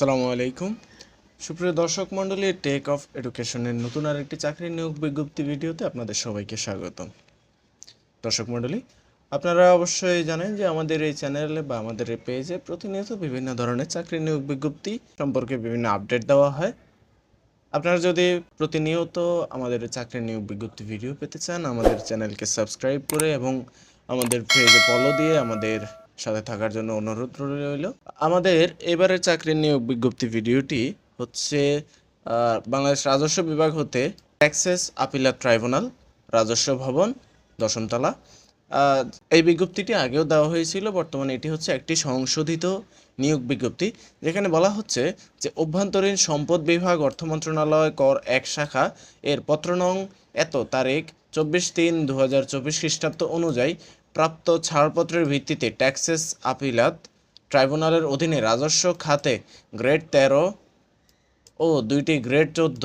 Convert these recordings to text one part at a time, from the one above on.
আসসালামু আলাইকুম। সুপ্রিয় দর্শক মণ্ডলী টেক অফ এডুকেশনের নতুন আর একটি চাকরি নিয়োগ বিজ্ঞপ্তি ভিডিওতে আপনাদের সবাইকে স্বাগতম। দর্শক মণ্ডলী, আপনারা অবশ্যই জানেন যে আমাদের এই চ্যানেলে বা আমাদের এই পেজে প্রতিনিয়ত বিভিন্ন ধরনের চাকরি নিয়োগ বিজ্ঞপ্তি সম্পর্কে বিভিন্ন আপডেট দেওয়া হয়। আপনারা যদি প্রতিনিয়ত আমাদের চাকরি নিয়োগ বিজ্ঞপ্তি ভিডিও পেতে চান, আমাদের চ্যানেলকে সাবস্ক্রাইব করে এবং আমাদের পেজে ফলো দিয়ে আমাদের সাথে থাকার জন্য অনুরোধ রইল। আমাদের এবারের চাকরির নিয়োগ বিজ্ঞপ্তি ভিডিওটি হচ্ছে বাংলাদেশ রাজস্ব বিভাগ হতে ট্যাক্সেস আপিলার ট্রাইব্যুনাল রাজস্ব ভবন, দশমতলা। এই বিজ্ঞপ্তিটি আগেও দেওয়া হয়েছিল, বর্তমানে এটি হচ্ছে একটি সংশোধিত নিয়োগ বিজ্ঞপ্তি, যেখানে বলা হচ্ছে যে অভ্যন্তরীণ সম্পদ বিভাগ, অর্থ মন্ত্রণালয়, কর এক শাখা, এর পত্র নং এত তারিখ চব্বিশ তিন দু হাজার চব্বিশ খ্রিস্টাব্দ অনুযায়ী প্রাপ্ত ছাড়পত্রের ভিত্তিতে ট্যাক্সেস আপিলাত ট্রাইব্যুনালের অধীনে রাজস্ব খাতে গ্রেড তেরো ও দুইটি গ্রেড চোদ্দ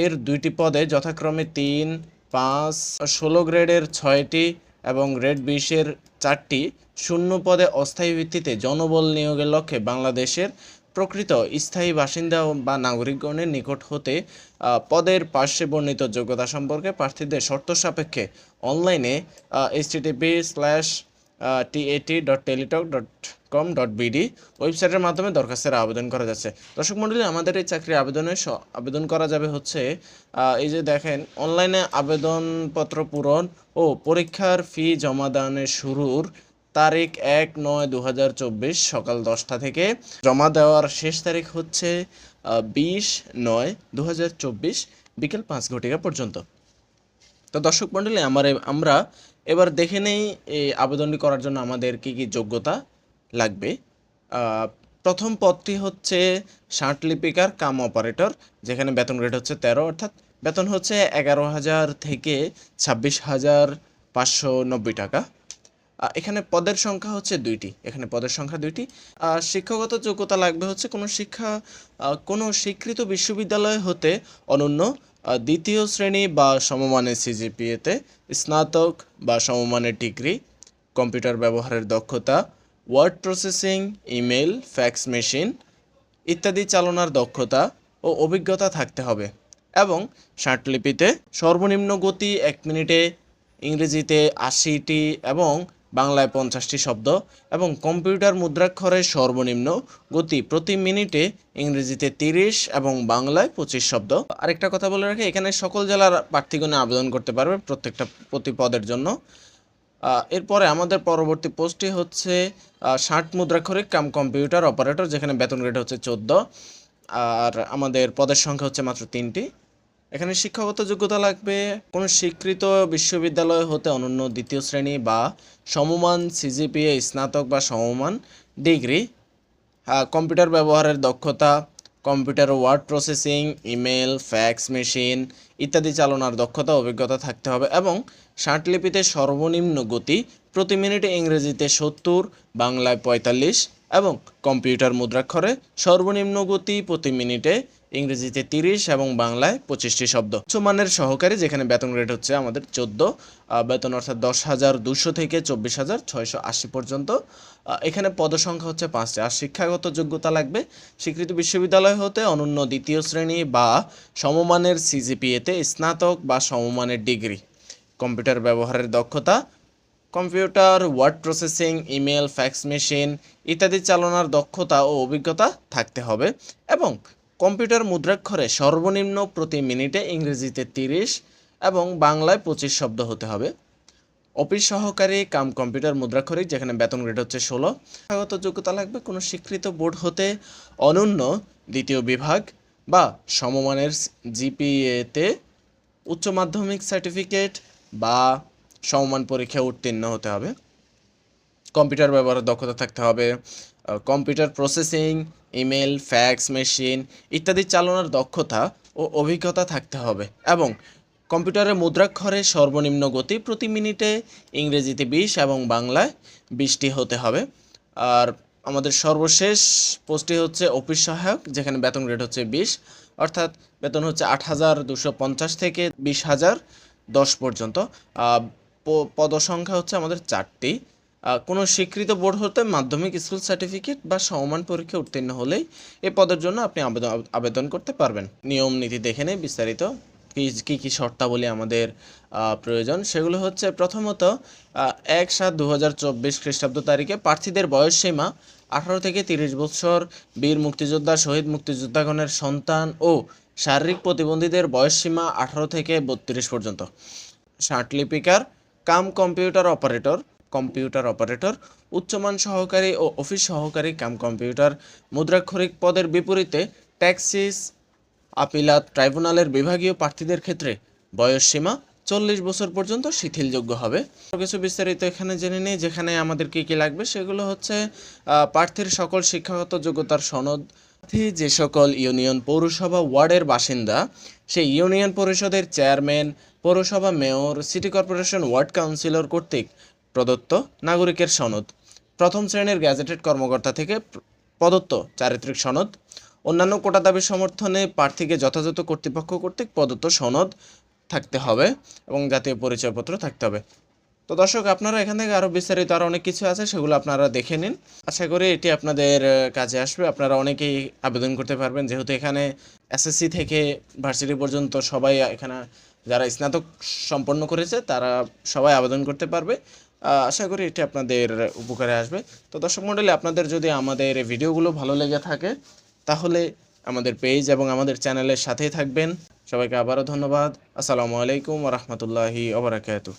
এর দুইটি পদে যথাক্রমে তিন, পাঁচ, ষোলো গ্রেডের ছয়টি এবং গ্রেড বিশের চারটি শূন্য পদে অস্থায়ী ভিত্তিতে জনবল নিয়োগের লক্ষ্যে বাংলাদেশের প্রকৃত স্থায়ী বাসিন্দা বা নাগরিকগণের নিকট হতে পদের পার্শ্বে বর্ণিত যোগ্যতা সম্পর্কে প্রার্থীদের শর্ত সাপেক্ষে অনলাইনে H TTP slash TAT dot Teletalk dot com dot BD ওয়েবসাইটের মাধ্যমে দরখাস্তের আবেদন করা যাচ্ছে। দর্শক মণ্ডলী আমাদের এই চাকরির আবেদনে আবেদন করা যাবে হচ্ছে এই যে দেখেন অনলাইনে আবেদনপত্র পূরণ ও পরীক্ষার ফি জমাদানের শুরুর তারিখ এক নয় দু সকাল দশটা থেকে। জমা দেওয়ার শেষ তারিখ হচ্ছে বিশ নয় দু বিকেল পাঁচ ঘটিকা পর্যন্ত। তো দর্শক মণ্ডলী আমার আমরা এবার দেখে নেই এই আবেদনটি করার জন্য আমাদের কি কি যোগ্যতা লাগবে। প্রথম পদটি হচ্ছে ষাট লিপিকার কাম অপারেটর, যেখানে বেতন গ্রেড হচ্ছে তেরো, অর্থাৎ বেতন হচ্ছে এগারো হাজার থেকে ছাব্বিশ হাজার পাঁচশো নব্বই টাকা। এখানে পদের সংখ্যা হচ্ছে দুইটি। এখানে পদের সংখ্যা দুইটি। আর শিক্ষাগত যোগ্যতা লাগবে হচ্ছে কোনো শিক্ষা কোনো স্বীকৃত বিশ্ববিদ্যালয় হতে অনন্য দ্বিতীয় শ্রেণি বা সমমানের সিজিপিএতে স্নাতক বা সমমানের ডিগ্রি, কম্পিউটার ব্যবহারের দক্ষতা, word processing, email, fax machine ইত্যাদি চালনার দক্ষতা ও অভিজ্ঞতা থাকতে হবে। এবং ষাটলিপিতে সর্বনিম্ন গতি এক মিনিটে, ইংরেজিতে আশিটি এবং বাংলায় পঞ্চাশটি শব্দ এবং কম্পিউটার মুদ্রাক্ষরের সর্বনিম্ন গতি প্রতি মিনিটে ইংরেজিতে তিরিশ এবং বাংলায় পঁচিশ শব্দ। আরেকটা কথা বলে রাখি, এখানে সকল জেলার প্রার্থীগণে আবেদন করতে পারবে প্রত্যেকটা প্রতি পদের জন্য এরপরে আমাদের পরবর্তী পোস্টটি হচ্ছে ষাট মুদ্রাক্ষরিক কাম কম্পিউটার অপারেটর, যেখানে বেতন গ্রেড হচ্ছে চোদ্দ, আর আমাদের পদের সংখ্যা হচ্ছে মাত্র তিনটি। এখানে শিক্ষাগত যোগ্যতা লাগবে। কোনো স্বীকৃত বিশ্ববিদ্যালয় হতে অনন্য দ্বিতীয় শ্রেণি বা সমমান সিজিপিএ স্নাতক বা সমমান ডিগ্রি। কম্পিউটার ব্যবহারের দক্ষতা, computer word processing, email, fax machine ইত্যাদি চালনার দক্ষতা অভিজ্ঞতা থাকতে হবে এবং ষাটলিপিতে সর্বনিম্ন গতি প্রতি মিনিটে ইংরেজিতে সত্তর, বাংলায় পঁয়তাল্লিশ এবং কম্পিউটার মুদ্রাক্ষরে সর্বনিম্ন গতি প্রতি মিনিটে ইংরেজিতে তিরিশ এবং বাংলায় পঁচিশটি শব্দ। উচ্চমানের সহকারী যেখানে বেতন গ্রেড হচ্ছে আমাদের চোদ্দ বেতন অর্থাৎ দশ হাজার দুশো থেকে চব্বিশ হাজার ছয়শো আশি পর্যন্ত। এখানে পদসংখ্যা হচ্ছে পাঁচটি, আর শিক্ষাগত যোগ্যতা লাগবে। স্বীকৃত বিশ্ববিদ্যালয় হতে অনন্য দ্বিতীয় শ্রেণি বা সমমানের সিজিপিএতে স্নাতক বা সমমানের ডিগ্রি। কম্পিউটার ব্যবহারের দক্ষতা computer, word processing, email, fax machine ইত্যাদি চালনার দক্ষতা ও অভিজ্ঞতা থাকতে হবে এবং কম্পিউটার মুদ্রাক্ষরে সর্বনিম্ন প্রতি মিনিটে ইংরেজিতে তিরিশ এবং বাংলায় পঁচিশ শব্দ হতে হবে। অফিস সহকারী কাম কম্পিউটার মুদ্রাক্ষরিক, যেখানে বেতন গ্রেড হচ্ছে ষোলো। শিক্ষাগত যোগ্যতা লাগবে কোনো স্বীকৃত বোর্ড হতে অনন্য দ্বিতীয় বিভাগ বা সমমানের জিপিএতে উচ্চ মাধ্যমিক সার্টিফিকেট বা সমমান পরীক্ষায় উত্তীর্ণ হতে হবে। কম্পিউটার ব্যবহারের দক্ষতা থাকতে হবে। Computer processing, email, fax, machine ইত্যাদি চালানোর দক্ষতা ও অভিজ্ঞতা থাকতে হবে এবং কম্পিউটারের মুদ্রাক্ষরে সর্বনিম্ন গতি প্রতি মিনিটে ইংরেজিতে বিশ এবং বাংলায় বিশটি হতে হবে। আর আমাদের সর্বশেষ পোস্টটি হচ্ছে অফিস সহায়ক, যেখানে বেতন গ্রেড হচ্ছে বিশ, অর্থাৎ বেতন হচ্ছে আট হাজার দুশো পঞ্চাশ থেকে বিশ হাজার দশ পর্যন্ত। পদসংখ্যা হচ্ছে আমাদের চারটি। কোনো স্বীকৃত বোর্ড হতে মাধ্যমিক স্কুল সার্টিফিকেট বা সমমান পরীক্ষা উত্তীর্ণ হলেই এই পদের জন্য আপনি আবেদন আবেদন করতে পারবেন। নিয়ম নীতি দেখে নেই, বিস্তারিত। কি, কী কী শর্তাবলী আমাদের প্রয়োজন? সেগুলো হচ্ছে প্রথমত এক সাত দু হাজার চব্বিশ খ্রিস্টাব্দ তারিখে প্রার্থীদের বয়স সীমা আঠারো থেকে তিরিশ বছর বীর মুক্তিযোদ্ধা, শহীদ মুক্তিযোদ্ধাগণের সন্তান ও শারীরিক প্রতিবন্ধীদের বয়স সীমা আঠারো থেকে বত্রিশ পর্যন্ত। ষাট লিপিকার cum computer operator computer operator, উচ্চমান সহকারী ও অফিস সহকারী কাম কম্পিউটার, মুদ্রাক্ষরিক পদের বিপরীতে ট্যাক্সিস, আপিলাত ট্রাইব্যুনালের বিভাগীয় প্রার্থীদের ক্ষেত্রে বয়স সীমা চল্লিশ বছর পর্যন্ত শিথিলযোগ্য হবে। কিছু বিস্তারিত এখানে জেনে নিই, যেখানে আমাদের কী কী লাগবে, সেগুলো হচ্ছে প্রার্থীর সকল শিক্ষাগত যোগ্যতার সনদ প্রার্থী যে সকল ইউনিয়ন পৌরসভা ওয়ার্ডের বাসিন্দা, সেই ইউনিয়ন পরিষদের চেয়ারম্যান, পৌরসভা mayor, city corporation ward councillor কর্তৃক প্রদত্ত নাগরিকের সনদ, প্রথম শ্রেণির গ্যাজেটেড কর্মকর্তা থেকে প্রদত্ত চারিত্রিক সনদ, অন্যান্য কোটা দাবি সমর্থনে প্রার্থীকে যথাযথ কর্তৃপক্ষ কর্তৃক প্রদত্ত সনদ থাকতে হবে এবং জাতীয় পরিচয়পত্র থাকতে হবে। তো দর্শক, আপনারা এখান থেকে আরও বিস্তারিত আরও অনেক কিছু আছে, সেগুলো আপনারা দেখে নিন। আশা করি এটি আপনাদের কাজে আসবে। আপনারা অনেকেই আবেদন করতে পারবেন। যেহেতু এখানে এসএসসি থেকে ভার্সিটি পর্যন্ত সবাই এখানে যারা স্নাতক সম্পন্ন করেছে, তারা সবাই আবেদন করতে পারবে। আশা করি এটি আপনাদের উপকারে আসবে। তো দর্শক মণ্ডলী আপনাদের যদি আমাদের ভিডিওগুলো ভালো লেগে থাকে, তাহলে আমাদের পেজ এবং আমাদের চ্যানেলের সাথেই থাকবেন। সবাইকে আবারও ধন্যবাদ। আসসালামু আলাইকুম রহমতুল্লাহি ওবরাকাতু